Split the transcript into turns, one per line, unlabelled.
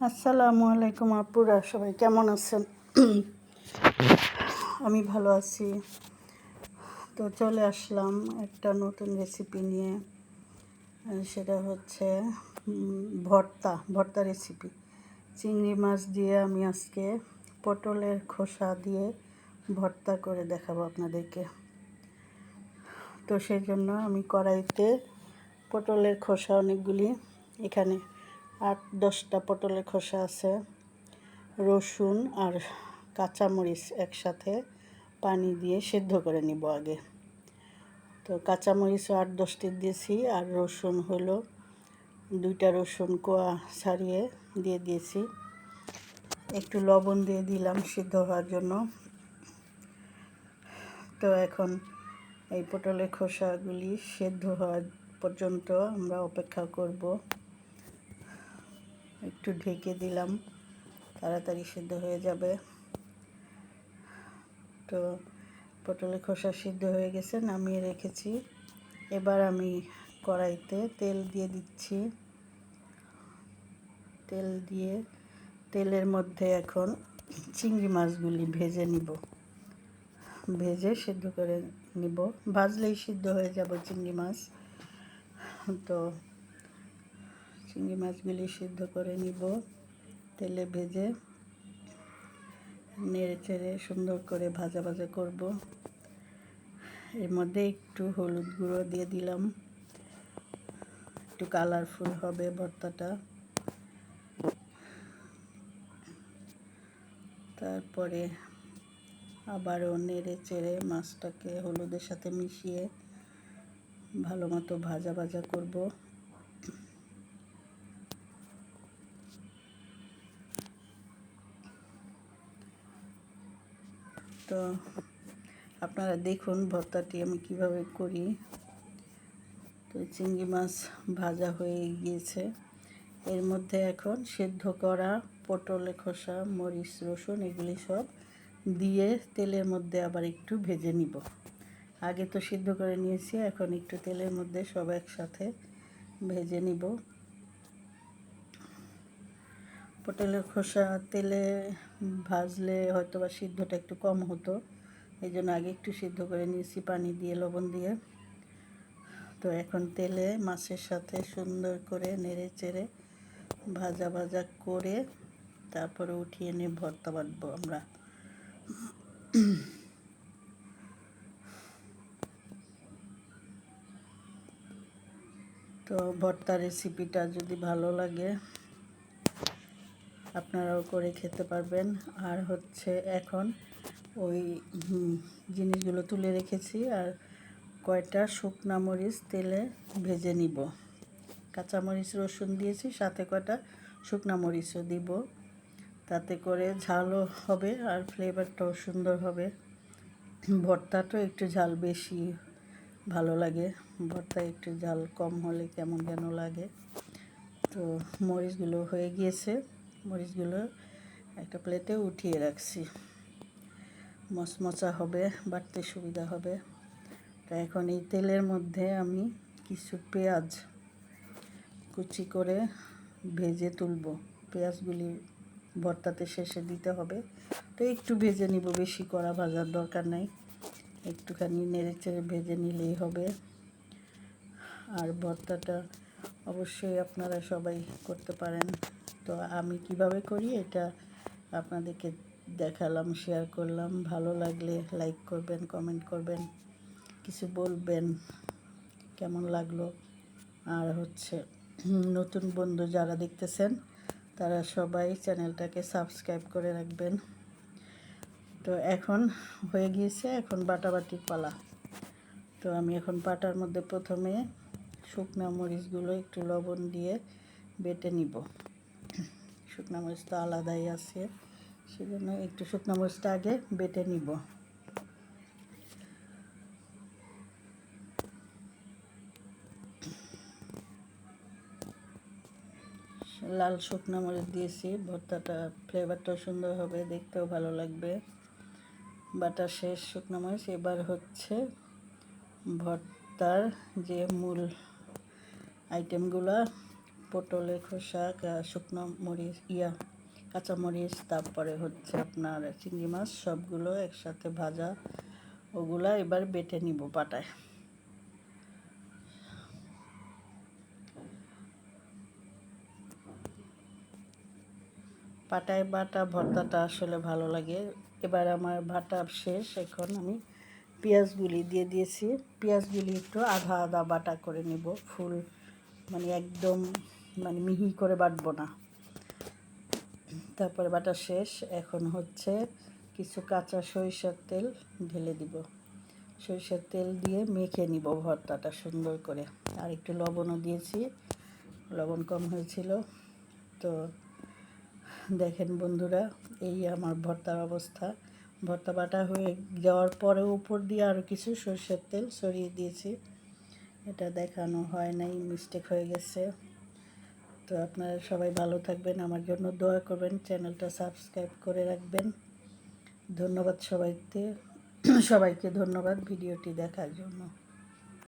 আসসালামু আলাইকুম আপুরা, সবাই কেমন আছেন? আমি ভালো আছি। তো চলে আসলাম একটা নতুন রেসিপি নিয়ে সেটা হচ্ছে ভর্তা ভর্তা রেসিপি চিংড়ি মাছ দিয়ে আমি আজকে পটলের খোসা দিয়ে ভর্তা করে দেখাবো আপনাদেরকে। তো সেই জন্য আমি কড়াইতে পটলের খোসা অনেকগুলি এখানে আট, দশটা পটলের খোসা আছে, রসুন আর কাঁচামরিচ একসাথে পানি দিয়ে সেদ্ধ করে নিব আগে। তো কাঁচামরিচও আট, দশটি দিয়েছি আর রসুন হলো দুইটা রসুন কোয়া ছাড়িয়ে দিয়ে দিয়েছি। একটু লবণ দিয়ে দিলাম সিদ্ধ হওয়ার জন্য। তো এখন এই পটলের খোসাগুলি সেদ্ধ হওয়া পর্যন্ত আমরা অপেক্ষা করব। একটু ঢেকে দিলাম। তাড়াতাড়ি সিদ্ধ হয়ে যাবে। তো পটলের খোসা সিদ্ধ হয়ে গেছে, নামিয়ে রেখেছি। এবার আমি কড়াইতে তেল দিয়ে দিচ্ছি। তেল দিয়ে তেলের মধ্যে এখন চিংড়ি মাছগুলি ভেজে নিব। ভেজে সিদ্ধ করে নিব। ভাজলেই সিদ্ধ হয়ে যাব চিংড়ি মাছ। তো চিংড়ি মাছগুলি সিদ্ধ করে নিব তেলে ভেজে নেড়ে চেড়ে সুন্দর করে ভাজা ভাজা করব। এর মধ্যে একটু হলুদ গুঁড়ো দিয়ে দিলাম। একটু কালারফুল হবে ভর্তাটা। তারপরে আবারও নেড়ে চেড়ে মাছটাকে হলুদের সাথে মিশিয়ে ভালো মতো ভাজা ভাজা করব। তো আপনারা দেখুন ভর্তাটি আমি কীভাবে করি। তো চিংড়ি মাছ ভাজা হয়ে গিয়েছে। এর মধ্যে এখন সেদ্ধ করা পটলে, খোসা, মরিচ, রসুন এগুলি সব দিয়ে তেলের মধ্যে আবার একটু ভেজে নিব। আগে তো সিদ্ধ করে নিয়েছি, এখন একটু তেলের মধ্যে সব একসাথে ভেজে নিব। পটলের খোসা, তেলে ভাজলে হয়তো বা সিদ্ধটা একটু কম হতো। এই জন্য আগে একটু সিদ্ধ করে নিয়েছি, পানি দিয়ে, লবণ দিয়ে। তো এখন তেলে মাছের সাথে সুন্দর করে নেড়ে চেড়ে ভাজা ভাজা করে তারপরে উঠিয়ে নিয়ে ভর্তা বাটবো আমরা। তো ভর্তা রেসিপিটা যদি ভালো লাগে আপনারাও করে খেতে পারবেন। আর হচ্ছে এখন ওই জিনিসগুলো তুলে রেখেছি। আর কয়টা? শুকনা মরিচ তেলে ভেজে নিব। কাঁচামরিচ রসুন দিয়েছি, সাথে কয়টা? শুকনা মরিচও দিব। তাতে করে ঝালও হবে আর ফ্লেভারটাও সুন্দর হবে। ভর্তাটাও একটু ঝাল বেশি ভালো লাগে। ভর্তা একটু ঝাল কম হলে কেমন যেন লাগে। তো মরিচগুলো হয়ে গিয়েছে। মরিচগুলো একটা প্লেটে উঠিয়ে রাখছি। মচমচা হবে, বাড়তে সুবিধা হবে। তা এখন এই তেলের মধ্যে আমি কিছু পেঁয়াজ কুচি করে ভেজে তুলব। পেঁয়াজগুলি ভর্তাতে শেষে দিতে হবে। তো একটু ভেজে নিব, বেশি কড়া ভাজার দরকার নাই। একটুখানি নেড়ে চেড়ে ভেজে নিলেই হবে। আর ভর্তাটা অবশ্যই আপনারা সবাই করতে পারেন। তো আমি কীভাবে করি এটা আপনাদেরকে দেখালাম শেয়ার করলাম। ভালো লাগলে লাইক করবেন কমেন্ট করবেন, কিছু বলবেন, কেমন লাগল। আর হচ্ছে নতুন বন্ধু যারা দেখতেছেন, তারা সবাই চ্যানেলটাকে সাবস্ক্রাইব করে রাখবেন। তো এখন হয়ে গিয়েছে এখন বাটাবাটির পালা। তো আমি এখন পাটার মধ্যে প্রথমে শুকনা মরিচগুলো একটু লবণ দিয়ে বেটে নিব। শুকনা মরিচ তো আলাদাই আছে, সেজন্য একটু শুকনো মরিচটা আগে বেটে নিব। লাল শুকনো মরিচ দিয়েছি, ভর্তাটা ফ্লেভারটাও সুন্দর হবে, দেখতেও ভালো লাগবে। বাটা শেষ শুকনো মরিচ, এবার হচ্ছে ভর্তার যে মূল আইটেমগুলো পটলের খোসা শুকনো মরিচ, ইয়া কাঁচামরিচ তারপরে হচ্ছে আপনার চিংড়ি মাছ, সবগুলো একসাথে ভাজা, ওগুলা এবার বেটে নিব পাটায়। পাটায় বাটা ভর্তাটা আসলে ভালো লাগে। এবার আমার ভাটা শেষ, এখন আমি পেঁয়াজগুলি দিয়ে দিয়েছি। পেঁয়াজগুলি একটু আধা আধা বাটা করে নিব, ফুল মানে একদম মানে মিহি করে বাটবো না। তারপরে বাটা শেষ। এখন হচ্ছে কিছু কাঁচা সরিষার তেল ঢেলে দিব। সরিষার তেল দিয়ে মেখে নিব ভর্তাটা সুন্দর করে। আর একটু লবণও দিয়েছি। লবণ কম হয়েছিল। তো দেখেন বন্ধুরা, এই আমার ভর্তার অবস্থা। ভর্তা বাটা হয়ে যাওয়ার পরে উপর দিয়ে আরও কিছু সরষের তেল ছড়িয়ে দিয়েছি। এটা দেখানো হয় নাই মিস্টেক হয়ে গেছে। তো আপনারা সবাই ভালো থাকবেন, আমার জন্য দোয়া করবেন, চ্যানেলটা সাবস্ক্রাইব করে রাখবেন। ধন্যবাদ সবাইকে সবাইকে ধন্যবাদ ভিডিওটি দেখার জন্য।